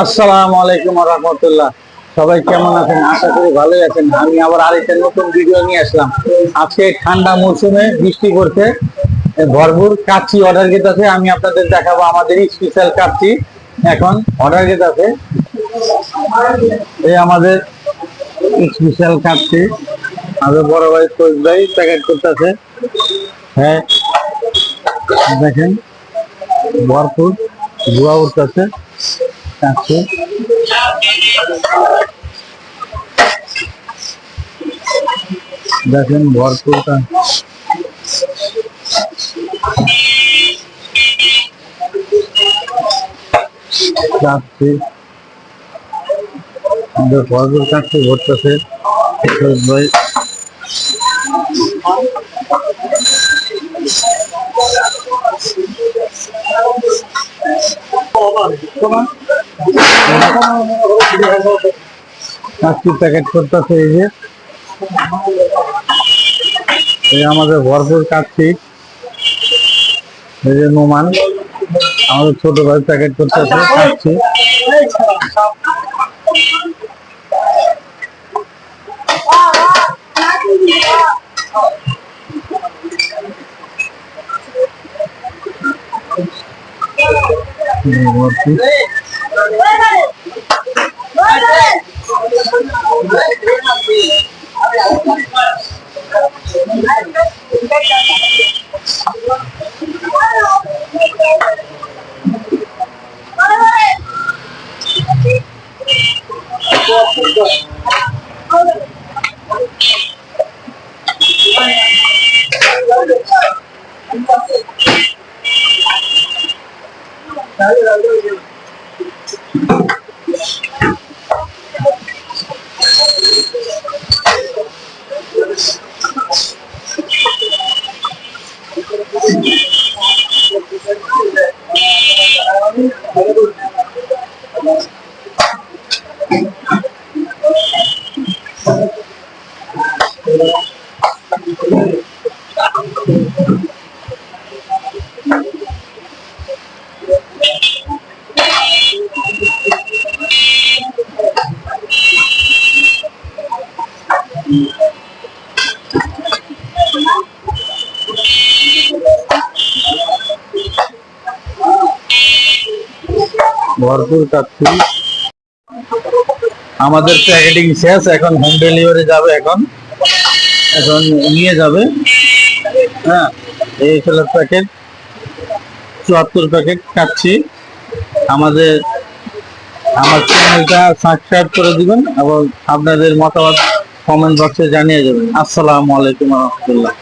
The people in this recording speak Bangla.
আসসালামু আলাইকুম রহমতুল্লাহ। সবাই কেমন আছেন? আশা করি ভালোই আছেন। আমি আবার আরেকটা নতুন ভিডিও নিয়ে আসলাম। আজকে ঠান্ডা মৌসুমে বৃষ্টি করতে ভরপুর কাচ্চি অর্ডার গেট আছে। আমি আপনাদের দেখাবো আমাদের স্পেশাল কাচ্চি। এখন অর্ডার গেট আছে। এই আমাদের স্পেশাল কাচ্চি। আমাদের বড় ভাই কোচ ভাই প্যাকেট করতেছে। হ্যাঁ দেখেন, ভরপুর, ধোয়া উঠতেছে। কাচ্চি দেখেন ভরপুর কা- কাচ্চি ভরপুর কাচ্চি ভরতেছে ভাই কাচ্চি প্যাকেট করতেছে এই যে। এই আমাদের ভরপুর কাচ্চি এই যে নোমান। আমাদের ছোট ভাই প্যাকেট করতেছে কাচ্চি এই যে ভরপুর ভরপুর কাচ্ছি আমাদের প্যাকেটিং শেষ, এখন হোম ডেলিভারি যাবে এখন। এখন নিয়ে যাবে। হ্যাঁ এই ছিল প্যাকেট চুয়াত্তর প্যাকেট কাচ্ছি আমাদের, আমার চ্যানেলটা সাবস্ক্রাইব করে দিবেন এবং আপনাদের মতামত কমেন্ট বক্সে জানিয়ে যাবেন আসসালামু আলাইকুম রহমতুল্লাহ।